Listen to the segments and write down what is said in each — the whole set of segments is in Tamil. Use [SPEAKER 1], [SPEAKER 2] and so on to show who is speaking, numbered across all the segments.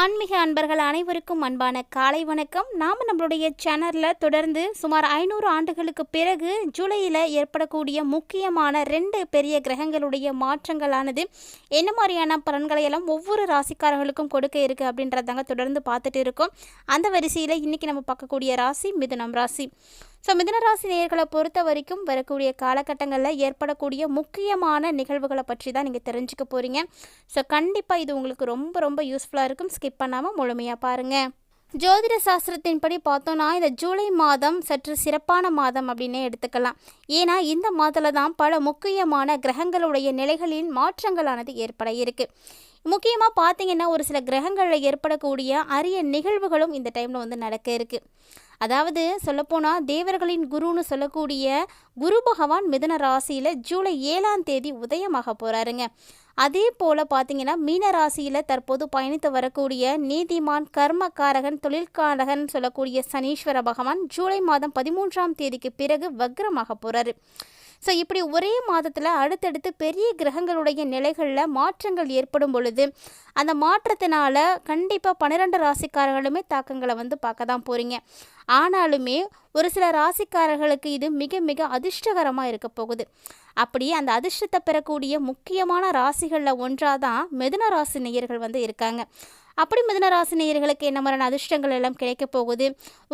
[SPEAKER 1] ஆன்மீக அன்பர்கள் அனைவருக்கும் அன்பான காலை வணக்கம். நாம் நம்மளுடைய சேனலில் தொடர்ந்து சுமார் ஐநூறு ஆண்டுகளுக்கு பிறகு ஜூலையில் ஏற்படக்கூடிய முக்கியமான ரெண்டு பெரிய கிரகங்களுடைய மாற்றங்களானது என்ன மாதிரியான பலன்களை எல்லாம் ஒவ்வொரு ராசிக்காரர்களுக்கும் கொடுக்க இருக்குது அப்படின்றதாங்க தொடர்ந்து பார்த்துட்டு இருக்கோம். அந்த வரிசையில் இன்றைக்கி நம்ம பார்க்கக்கூடிய ராசி மிதுனம் ராசி. ஸோ மிதனராசி நேயர்களை பொறுத்த வரைக்கும் வரக்கூடிய காலகட்டங்களில் ஏற்படக்கூடிய முக்கியமான நிகழ்வுகளை பற்றி தான் நீங்கள் தெரிஞ்சுக்க போகிறீங்க ஸோ கண்டிப்பாக இது உங்களுக்கு ரொம்ப ரொம்ப யூஸ்ஃபுல்லாக இருக்கும். ஸ்கிப் பண்ணாமல் முழுமையாக பாருங்கள் ஜோதிட சாஸ்திரத்தின்படி பார்த்தோன்னா இந்த ஜூலை மாதம் சற்று சிறப்பான மாதம் அப்படின்னே எடுத்துக்கலாம். ஏன்னா இந்த மாதத்தில் தான் பல முக்கியமான கிரகங்களுடைய நிலைகளின் மாற்றங்களானது ஏற்பட இருக்கு. முக்கியமாக பார்த்தீங்கன்னா ஒரு சில கிரகங்களில் ஏற்படக்கூடிய அரிய நிகழ்வுகளும் இந்த டைமில் வந்து நடக்க இருக்கு. அதாவது சொல்லப்போனால் தேவர்களின் குருன்னு சொல்லக்கூடிய குரு பகவான் மிதுன ராசியில் ஜூலை ஏழாம் தேதி உதயமாக போகிறாருங்க அதே போல் பார்த்தீங்கன்னா மீன ராசியில் தற்போது பயணித்து வரக்கூடிய நீதிமான் கர்மகாரகன் தொழில்காரகன் சொல்லக்கூடிய சனீஸ்வர பகவான் ஜூலை மாதம் பதிமூன்றாம் தேதிக்கு பிறகு வக்ரமாக போகிறாரு ஸோ இப்படி ஒரே மாதத்தில் அடுத்தடுத்து பெரிய கிரகங்களுடைய நிலைகளில் மாற்றங்கள் ஏற்படும் பொழுது அந்த மாற்றத்தினால கண்டிப்பாக பன்னிரெண்டு ராசிக்காரர்களுமே தாக்கங்களை வந்து பார்க்க தான் போகிறீங்க ஆனாலுமே ஒரு சில ராசிக்காரர்களுக்கு இது மிக மிக அதிர்ஷ்டகரமாக இருக்க போகுது. அப்படி அந்த அதிர்ஷ்டத்தை பெறக்கூடிய முக்கியமான ராசிகளில் ஒன்றாக தான் மிதுன ராசி நேயர்கள் வந்து இருக்காங்க. அப்படி மிதனராசி நேயர்களுக்கு என்ன மாதிரியான அதிர்ஷ்டங்கள் எல்லாம் கிடைக்க போகுது?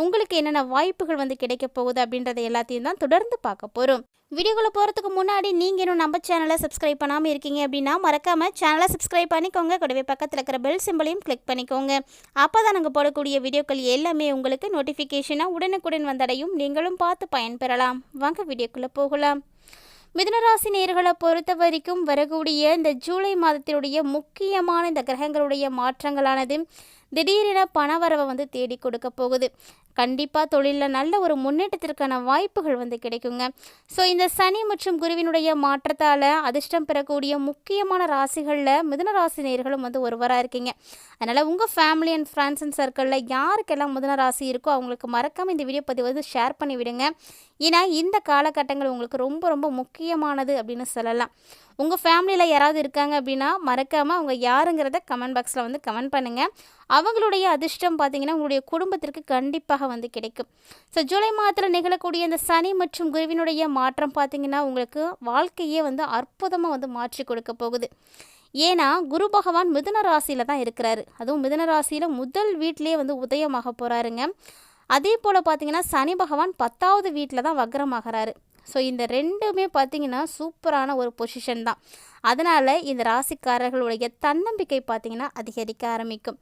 [SPEAKER 1] உங்களுக்கு என்னென்ன வாய்ப்புகள் வந்து கிடைக்க போகுது அப்படின்றத எல்லாத்தையும் தான் தொடர்ந்து பார்க்க போகிறோம் வீடியோக்குள்ளே போகிறதுக்கு முன்னாடி நீங்கள் இன்னும் நம்ம சேனலை சப்ஸ்கிரைப் பண்ணாமல் இருக்கீங்க அப்படின்னா மறக்காமல் சேனலை சப்ஸ்கிரைப் பண்ணிக்கோங்க. கூடவே பக்கத்தில் இருக்கிற பெல் சிம்பிளையும் கிளிக் பண்ணிக்கோங்க. அப்போ தான் நாங்கள் போடக்கூடிய வீடியோக்கள் எல்லாமே உங்களுக்கு நோட்டிஃபிகேஷனாக உடனுக்குடன் வந்தடையும். நீங்களும் பார்த்து பயன்பெறலாம். வாங்க வீடியோக்குள்ளே போகலாம். மிதுனராசி நேர்களை பொறுத்த வரைக்கும் வரக்கூடிய இந்த ஜூலை மாதத்தினுடைய முக்கியமான இந்த கிரகங்களுடைய மாற்றங்களானது திடீரென பணவரவை வந்து தேடி கொடுக்க போகுது. கண்டிப்பாக தொழிலில் நல்ல ஒரு முன்னேற்றத்திற்கான வாய்ப்புகள் வந்து கிடைக்குங்க. ஸோ இந்த சனி மற்றும் குருவினுடைய மாற்றத்தால் அதிர்ஷ்டம் பெறக்கூடிய முக்கியமான ராசிகளில் மிதுன ராசி நேர்களும் வந்து ஒருவராக இருக்கீங்க. அதனால் உங்கள் ஃபேமிலி அண்ட் ஃப்ரெண்ட்ஸ் அண்ட் சர்க்கிளில் யாருக்கெல்லாம் மிதுன ராசி இருக்கோ அவங்களுக்கு மறக்காமல் இந்த வீடியோ பதிவு வந்து ஷேர் பண்ணி விடுங்க. ஏன்னா இந்த காலகட்டங்கள் உங்களுக்கு ரொம்ப ரொம்ப முக்கியமானது அப்படின்னு சொல்லலாம். உங்கள் ஃபேமிலியில் யாராவது இருக்காங்க அப்படின்னா மறக்காமல் அவங்க யாருங்கிறத கமெண்ட் பாக்ஸில் வந்து கமெண்ட் பண்ணுங்கள் அவங்களுடைய அதிர்ஷ்டம் பார்த்தீங்கன்னா உங்களுடைய குடும்பத்திற்கு கண்டிப்பாக வந்து கிடைக்கும். ஸோ ஜூலை மாதத்தில் நிகழக்கூடிய இந்த சனி மற்றும் குருவினுடைய மாற்றம் பார்த்தீங்கன்னா உங்களுக்கு வாழ்க்கையே வந்து அற்புதமாக வந்து மாற்றி கொடுக்க போகுது. ஏன்னா குரு பகவான் மிதுன ராசியில் தான் இருக்கிறாரு. அதுவும் மிதுன ராசியில் முதல் வீட்டிலே வந்து உதயமாக போகிறாருங்க அதே போல் பார்த்திங்கன்னா சனி பகவான் பத்தாவது வீட்டில் தான் வக்ரமாகிறாரு. ஸோ இந்த ரெண்டுமே பார்த்தீங்கன்னா சூப்பரான ஒரு பொசிஷன் தான். அதனால் இந்த ராசிக்காரர்களுடைய தன்னம்பிக்கை பார்த்திங்கன்னா அதிகரிக்க ஆரம்பிக்கும்.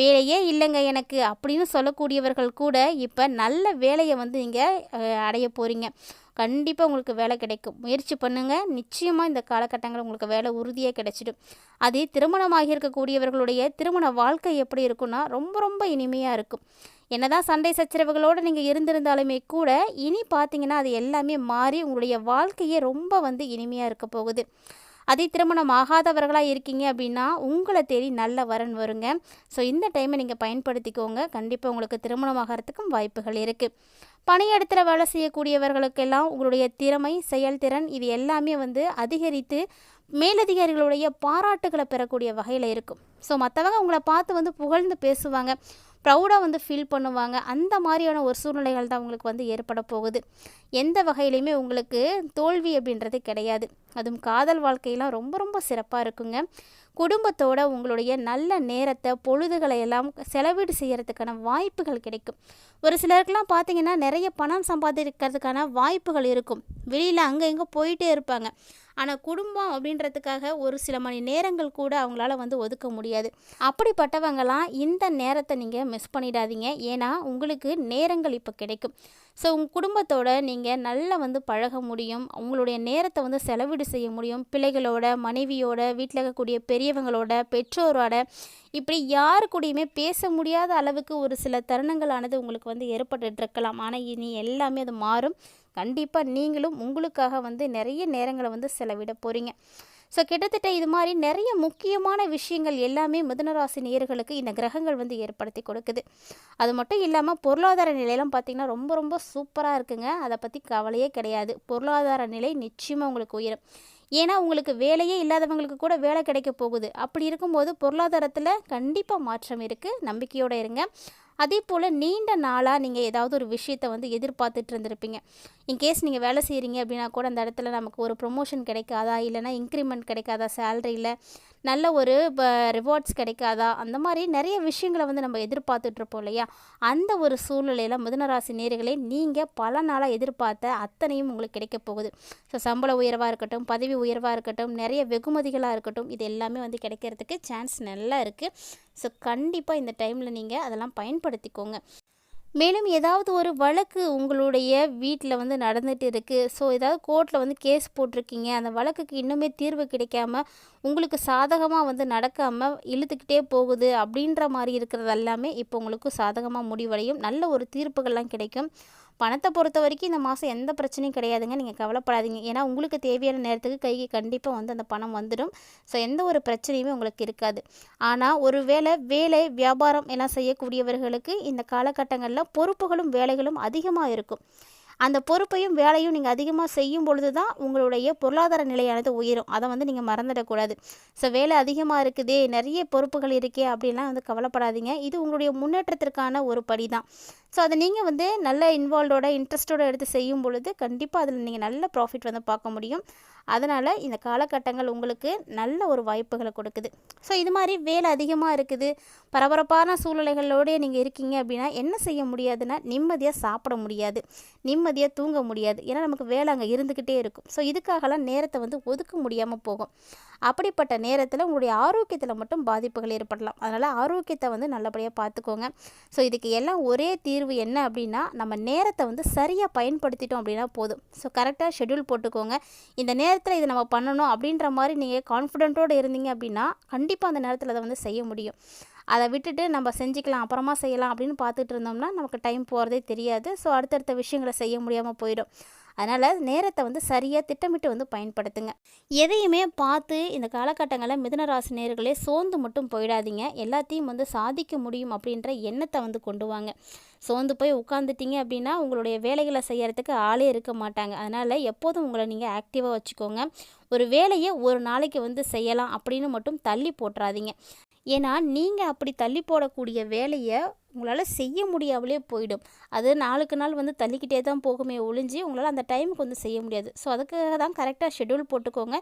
[SPEAKER 1] வேலையே இல்லைங்க எனக்கு அப்படின்னு சொல்லக்கூடியவர்கள் கூட இப்போ நல்ல வேலையை வந்து நீங்கள் அடைய போகிறீங்க கண்டிப்பாக உங்களுக்கு வேலை கிடைக்கும். முயற்சி பண்ணுங்கள் நிச்சயமாக இந்த காலகட்டங்கள் உங்களுக்கு வேலை உறுதியாக கிடைச்சிடும். அதே திருமணமாகி இருக்கக்கூடியவர்களுடைய திருமண வாழ்க்கை எப்படி இருக்குன்னா ரொம்ப ரொம்ப இனிமையாக இருக்கும். என்னதான் சண்டை சச்சரவுகளோடு நீங்கள் இருந்திருந்தாலுமே கூட இனி பார்த்தீங்கன்னா அது எல்லாமே மாறி உங்களுடைய வாழ்க்கையே ரொம்ப வந்து இனிமையாக இருக்க போகுது. அதே திருமணம் ஆகாதவர்களாக இருக்கீங்க அப்படின்னா உங்களை தேடி நல்ல வரன் வருங்க. ஸோ இந்த டைமை நீங்கள் பயன்படுத்திக்கோங்க. கண்டிப்பாக உங்களுக்கு திருமணம் ஆகிறதுக்கும் வாய்ப்புகள் இருக்குது பணியிடத்தில் வேலை செய்யக்கூடியவர்களுக்கெல்லாம் உங்களுடைய திறமை செயல்திறன் இது எல்லாமே வந்து அதிகரித்து மேலதிகாரிகளுடைய பாராட்டுகளை பெறக்கூடிய வகையில் இருக்கும். ஸோ மற்றவங்க உங்களை பார்த்து வந்து புகழ்ந்து பேசுவாங்க. ப்ரௌடாக வந்து ஃபீல் பண்ணுவாங்க. அந்த மாதிரியான ஒரு சூழ்நிலைகள் தான் உங்களுக்கு வந்து ஏற்பட போகுது. எந்த வகையிலையுமே உங்களுக்கு தோல்வி அப்படின்றது கிடையாது. அதுவும் காதல் வாழ்க்கையெல்லாம் ரொம்ப ரொம்ப சிறப்பாக இருக்குங்க. குடும்பத்தோட உங்களுடைய நல்ல நேரத்தை பொழுதுகளை எல்லாம் செலவீடு செய்கிறதுக்கான வாய்ப்புகள் கிடைக்கும். ஒரு சிலருக்கெல்லாம் பார்த்தீங்கன்னா நிறைய பணம் சம்பாதிக்கிறதுக்கான வாய்ப்புகள் இருக்கும். வெளியில் அங்கே இங்கே போயிட்டே இருப்பாங்க. ஆனால் குடும்பம் அப்படின்றதுக்காக ஒரு சில மணி நேரங்கள் கூட அவங்களால வந்து ஒதுக்க முடியாது. அப்படிப்பட்டவங்களாம் இந்த நேரத்தை நீங்கள் மிஸ் பண்ணிடாதீங்க. ஏன்னா உங்களுக்கு நேரங்கள் இப்போ கிடைக்கும். ஸோ உங்கள் குடும்பத்தோட நீங்கள் நல்லா வந்து பழக முடியும். உங்களுடைய நேரத்தை வந்து செலவீடு செய்ய முடியும். பிள்ளைகளோட மனைவியோட வீட்டில் இருக்கக்கூடிய பெரியவங்களோட பெற்றோரோட இப்படி யாரு கூடயுமே பேச முடியாத அளவுக்கு ஒரு சில தருணங்களானது உங்களுக்கு வந்து ஏற்பட்டு இருக்கலாம். ஆனால் இனி எல்லாமே அது மாறும். கண்டிப்பாக நீங்களும் உங்களுக்காக வந்து நிறைய நேரங்களை வந்து செலவிட போகிறீங்க ஸோ கிட்டத்தட்ட இது மாதிரி நிறைய முக்கியமான விஷயங்கள் எல்லாமே மிதுனராசி நேர்களுக்கு இந்த கிரகங்கள் வந்து ஏற்படுத்தி கொடுக்குது. அது மட்டும் இல்லாமல் பொருளாதார நிலையெல்லாம் பார்த்திங்கன்னா ரொம்ப ரொம்ப சூப்பராக இருக்குங்க. அதை பற்றி கவலையே கிடையாது. பொருளாதார நிலை நிச்சயமாக உங்களுக்கு உயரும். ஏன்னா உங்களுக்கு வேலையே இல்லாதவங்களுக்கு கூட வேலை கிடைக்க போகுது. அப்படி இருக்கும்போது பொருளாதாரத்தில் கண்டிப்பாக மாற்றம் இருக்குது நம்பிக்கையோடு இருங்க. அதே போல் நீண்ட நாளாக நீங்கள் ஏதாவது ஒரு விஷயத்தை வந்து எதிர்பார்த்துட்டு இருந்திருப்பீங்க. இன்கேஸ் நீங்கள் வேலை செய்கிறீங்க அப்படின்னா கூட அந்த இடத்துல நமக்கு ஒரு ப்ரொமோஷன் கிடைக்காதா? இல்லைனா இன்க்ரிமெண்ட் கிடைக்காதா? சேலரியில் நல்ல ஒரு ரிவார்ட்ஸ் கிடைக்காதா? அந்த மாதிரி நிறைய விஷயங்களை வந்து நம்ம எதிர்பார்த்துட்ருப்போம் இல்லையா? அந்த ஒரு சூழ்நிலையில் மிதனராசி நேர்களை நீங்கள் பல நாளாக எதிர்பார்த்த அத்தனையும் உங்களுக்கு கிடைக்க போகுது. ஸோ சம்பள உயர்வாக இருக்கட்டும் பதவி உயர்வாக இருக்கட்டும் நிறைய வெகுமதிகளாக இருக்கட்டும் இது எல்லாமே வந்து கிடைக்கிறதுக்கு சான்ஸ் நல்லா இருக்குது ஸோ கண்டிப்பாக இந்த டைமில் நீங்கள் அதெல்லாம் பயன்படுத்திக்கோங்க. மேலும் ஏதாவது ஒரு வழக்கு உங்களுடைய வீட்டில் வந்து நடந்துகிட்டு இருக்குது ஸோ ஏதாவது கோர்ட்டில் வந்து கேஸ் போட்டிருக்கீங்க. அந்த வழக்குக்கு இன்னுமே தீர்வு கிடைக்காம உங்களுக்கு சாதகமாக வந்து நடக்காமல் இழுத்துக்கிட்டே போகுது அப்படின்ற மாதிரி இருக்கிறது எல்லாமே இப்போ உங்களுக்கு சாதகமாக முடிவடையும். நல்ல ஒரு தீர்ப்புகள்லாம் கிடைக்கும். பணத்தை பொறுத்த வரைக்கும் இந்த மாதம் எந்த பிரச்சனையும் கிடையாதுங்க. நீங்கள் கவலைப்படாதீங்க. ஏன்னா உங்களுக்கு தேவையான நேரத்துக்கு கைக்கு கண்டிப்பாக வந்து அந்த பணம் வந்துடும். ஸோ எந்த ஒரு பிரச்சனையுமே உங்களுக்கு இருக்காது. ஆனால் ஒரு வேலை வேலை வியாபாரம் எல்லாம் செய்யக்கூடியவர்களுக்கு இந்த காலகட்டங்களில் பொறுப்புகளும் வேலைகளும் அதிகமாக இருக்கும். அந்த பொறுப்பையும் வேலையும் நீங்கள் அதிகமாக செய்யும் பொழுது தான் உங்களுடைய பொருளாதார நிலையானது உயரும். அதை வந்து நீங்கள் மறந்துடக்கூடாது. ஸோ வேலை அதிகமாக இருக்குதே நிறைய பொறுப்புகள் இருக்கே அப்படின்லாம் வந்து கவலைப்படாதீங்க. இது உங்களுடைய முன்னேற்றத்திற்கான ஒரு படி தான் ஸோ அதை நீங்கள் வந்து நல்ல இன்வால்வோட இன்ட்ரெஸ்டோடு எடுத்து செய்யும் பொழுது கண்டிப்பாக அதில் நீங்கள் நல்ல ப்ராஃபிட் வந்து பார்க்க முடியும். அதனால் இந்த காலகட்டங்கள் உங்களுக்கு நல்ல ஒரு வாய்ப்புகளை கொடுக்குது. ஸோ இது மாதிரி வேலை அதிகமாக இருக்குது. பரபரப்பான சூழ்நிலைகளோடய நீங்கள் இருக்கீங்க அப்படின்னா என்ன செய்ய முடியாதுன்னா நிம்மதியாக சாப்பிட முடியாது. நிம்மதியாக தூங்க முடியாது. ஏன்னா நமக்கு வேலை அங்கே இருந்துக்கிட்டே இருக்கும். ஸோ இதுக்காகலாம் நேரத்தை வந்து ஒதுக்க முடியாமல் போகும். அப்படிப்பட்ட நேரத்தில் உங்களுடைய ஆரோக்கியத்தில் மட்டும் பாதிப்புகள் ஏற்படலாம். அதனால் ஆரோக்கியத்தை வந்து நல்லபடியாக பார்த்துக்கோங்க ஸோ இதுக்கு எல்லாம் ஒரே தீர்வு என்ன அப்படின்னா நம்ம நேரத்தை வந்து சரியாக பயன்படுத்திட்டோம் அப்படின்னா போதும். ஸோ கரெக்டாக ஷெட்யூல் போட்டுக்கோங்க. இந்த நேரத்தில் இதை நம்ம பண்ணணும் அப்படின்ற மாதிரி நீங்கள் கான்ஃபிடென்ட்டோடு இருந்தீங்க அப்படின்னா கண்டிப்பாக அந்த நேரத்தில் அதை வந்து செய்ய முடியும். அதை விட்டுட்டு நம்ம செஞ்சுக்கலாம் அப்புறமா செய்யலாம் அப்படின்னு பார்த்துட்டு இருந்தோம்னா நமக்கு டைம் போகிறதே தெரியாது. ஸோ அடுத்தடுத்த விஷயங்களை செய்ய முடியாமல் போயிடும். அதனால் நேரத்தை வந்து சரியாக திட்டமிட்டு வந்து பயன்படுத்துங்க. எதையுமே பார்த்து இந்த காலகட்டங்களில் மிதனராசி நேர்களே சோர்ந்து மட்டும் போயிடாதீங்க. எல்லாத்தையும் வந்து சாதிக்க முடியும் அப்படின்ற எண்ணத்தை வந்து கொண்டு வாங்க. சோர்ந்து போய் உட்காந்துட்டீங்க அப்படின்னா உங்களுடைய வேலைகளை செய்கிறதுக்கு ஆளே இருக்க மாட்டாங்க. அதனால் எப்போதும் உங்களை நீங்கள் ஆக்டிவாக வச்சுக்கோங்க. ஒரு வேலையை ஒரு நாளைக்கு வந்து செய்யலாம் அப்படின்னு மட்டும் தள்ளி போட்டுறாதீங்க. ஏன்னா நீங்கள் அப்படி தள்ளி போடக்கூடிய வேலையை உங்களால் செய்ய முடியாமலே போயிடும். அது நாளுக்கு நாள் வந்து தள்ளிக்கிட்டே தான் போகுமே ஒழிஞ்சு உங்களால் அந்த டைமுக்கு வந்து செய்ய முடியாது. ஸோ அதுக்காக தான் கரெக்டாக ஷெடியூல் போட்டுக்கோங்க.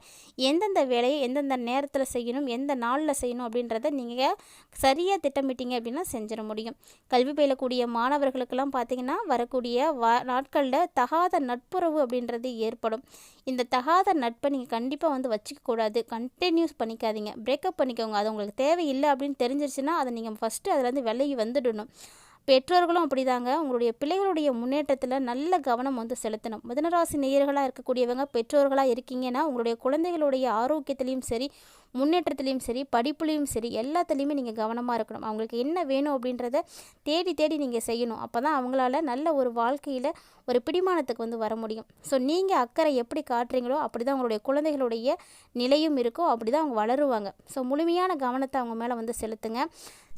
[SPEAKER 1] எந்தெந்த வேலையை எந்தெந்த நேரத்தில் செய்யணும் எந்த நாளில் செய்யணும் அப்படின்றத நீங்கள் சரியாக திட்டமிட்டீங்க அப்படின்னா செஞ்சிட முடியும். கல்வி பயிலக்கூடிய மாணவர்களுக்கெல்லாம் பார்த்தீங்கன்னா வரக்கூடிய வா நாட்களில் தகாத நட்புறவு அப்படின்றது ஏற்படும். இந்த தகாத நட்பை நீங்கள் கண்டிப்பாக வந்து வச்சுக்கக்கூடாது கண்டினியூஸ் பண்ணிக்காதீங்க. பிரேக்கப் பண்ணிக்கோங்க. அது உங்களுக்கு தேவையில்லை அப்படின்னு தெரிஞ்சிருச்சுன்னா அதை நீங்கள் ஃபஸ்ட்டு வந்து விலகி வந்துடணும். பண்ணணும் பெற்றோர்களும் அப்படிதாங்க. உங்களுடைய பிள்ளைகளுடைய முன்னேற்றத்தில் நல்ல கவனம் வந்து செலுத்தணும். மிதனராசி நேயர்களாக இருக்கக்கூடியவங்க பெற்றோர்களாக இருக்கீங்கன்னா உங்களுடைய குழந்தைகளுடைய ஆரோக்கியத்திலையும் சரி முன்னேற்றத்துலேயும் சரி படிப்புலேயும் சரி எல்லாத்துலேயுமே நீங்கள் கவனமாக இருக்கணும். அவங்களுக்கு என்ன வேணும் அப்படின்றத தேடி தேடி நீங்கள் செய்யணும். அப்போ தான் அவங்களால நல்ல ஒரு வாழ்க்கையில் ஒரு பிடிமானத்துக்கு வந்து வர முடியும். ஸோ நீங்கள் அக்கறை எப்படி காட்டுறீங்களோ அப்படி தான் அவங்களுடைய குழந்தைகளுடைய நிலையும் இருக்கும். அப்படி தான் அவங்க வளருவாங்க. ஸோ முழுமையான கவனத்தை அவங்க மேலே வந்து செலுத்துங்க.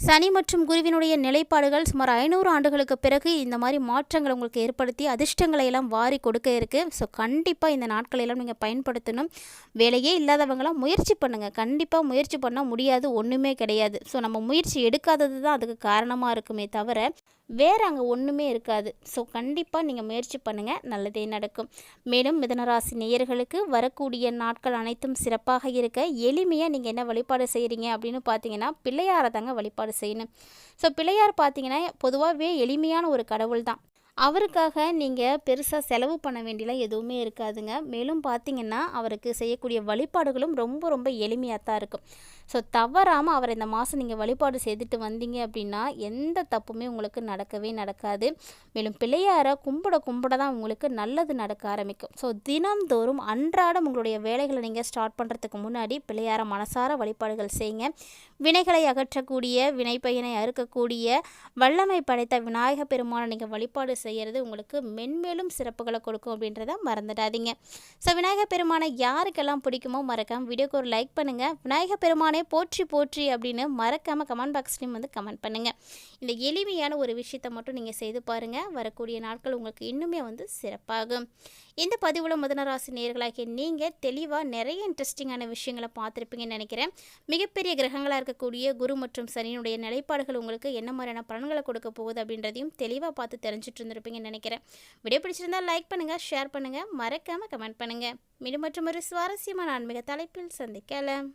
[SPEAKER 1] சனி மற்றும் குருவினுடைய நிலைப்பாடுகள் சுமார் ஐநூறு ஆண்டுகளுக்கு பிறகு இந்த மாதிரி மாற்றங்களை உங்களுக்கு ஏற்படுத்தி அதிர்ஷ்டங்களை எல்லாம் வாரி கொடுக்க இருக்குது ஸோ கண்டிப்பாக இந்த நாட்களையெல்லாம் நீங்கள் பயன்படுத்தணும். வேலையே இல்லாதவங்களாம் முயற்சி பண்ணுங்கள் கண்டிப்பாக முயற்சி பண்ணால் முடியாது ஒன்றுமே கிடையாது. ஸோ நம்ம முயற்சி எடுக்காதது தான் அதுக்கு காரணமாக இருக்குமே தவிர வேறு அங்கே ஒன்றுமே இருக்காது. ஸோ கண்டிப்பாக நீங்கள் முயற்சி பண்ணுங்கள் நல்லதே நடக்கும். மேலும் மிதனராசி நேயர்களுக்கு வரக்கூடிய நாட்கள் அனைத்தும் சிறப்பாக இருக்க எளிமையாக நீங்கள் என்ன வழிபாடு செய்கிறீங்க அப்படின்னு பார்த்தீங்கன்னா பிள்ளையாரை தாங்க வழிபாடு செய்யணும். ஸோ பிள்ளையார் பார்த்தீங்கன்னா பொதுவாகவே எளிமையான ஒரு கடவுள் தான். அவருக்காக நீங்கள் பெருசாக செலவு பண்ண வேண்டியலாம் எதுவுமே இருக்காதுங்க. மேலும் பார்த்தீங்கன்னா அவருக்கு செய்யக்கூடிய வழிபாடுகளும் ரொம்ப ரொம்ப எளிமையாக தான் இருக்கும். ஸோ தவறாமல் அவரை இந்த மாதம் நீங்கள் வழிபாடு செய்துட்டு வந்தீங்க அப்படின்னா எந்த தப்புமே உங்களுக்கு நடக்கவே நடக்காது. மேலும் பிள்ளையாரை கும்பிட கும்பிட தான் உங்களுக்கு நல்லது நடக்க ஆரம்பிக்கும். ஸோ தினந்தோறும் அன்றாடம் உங்களுடைய வேலைகளை நீங்கள் ஸ்டார்ட் பண்ணுறதுக்கு முன்னாடி பிள்ளையார மனசார வழிபாடுகள் செய்யுங்க. வினைகளை அகற்றக்கூடிய வினைப்பயனை அறுக்கக்கூடிய வல்லமை படைத்த விநாயக பெருமானை நீங்கள் வழிபாடு செய்கிறது உங்களுக்கு மென்மேலும் சிறப்புகளை கொடுக்கும் அப்படின்றத மறந்துடாதீங்க. ஸோ விநாயக பெருமானை யாருக்கெல்லாம் பிடிக்குமோ மறக்காம வீடியோக்கு ஒரு லைக் பண்ணுங்கள் விநாயக பெருமானை போற்றி போற்றி அப்படின்னு மறக்காமல் கமெண்ட் பாக்ஸ்லேயும் வந்து கமெண்ட் பண்ணுங்கள் இந்த எளிமையான ஒரு விஷயத்தை மட்டும் நீங்கள் செய்து பாருங்கள் வரக்கூடிய நாட்கள் உங்களுக்கு இன்னுமே வந்து சிறப்பாகும். இந்த பதிவில் முதனராசி நேர்களாகிய நீங்கள் தெளிவாக நிறைய இன்ட்ரெஸ்டிங்கான விஷயங்களை பார்த்துருப்பீங்கன்னு நினைக்கிறேன். மிகப்பெரிய கிரகங்களாக இருக்கக்கூடிய குரு மற்றும் சனியினுடைய நிலைப்பாடுகள் உங்களுக்கு என்ன மாதிரியான பலன்களை கொடுக்க போகுது அப்படின்றதையும் தெளிவாக பார்த்து தெரிஞ்சுட்டு இருந்திருப்பீங்கன்னு நினைக்கிறேன். வீடியோ பிடிச்சிருந்தால் லைக் பண்ணுங்கள் ஷேர் பண்ணுங்கள் மறக்காமல் கமெண்ட் பண்ணுங்கள் மீண்டும் மற்றும் ஒரு சுவாரஸ்யமான ஆன்மீக தலைப்பில் சந்திக்கலாம்.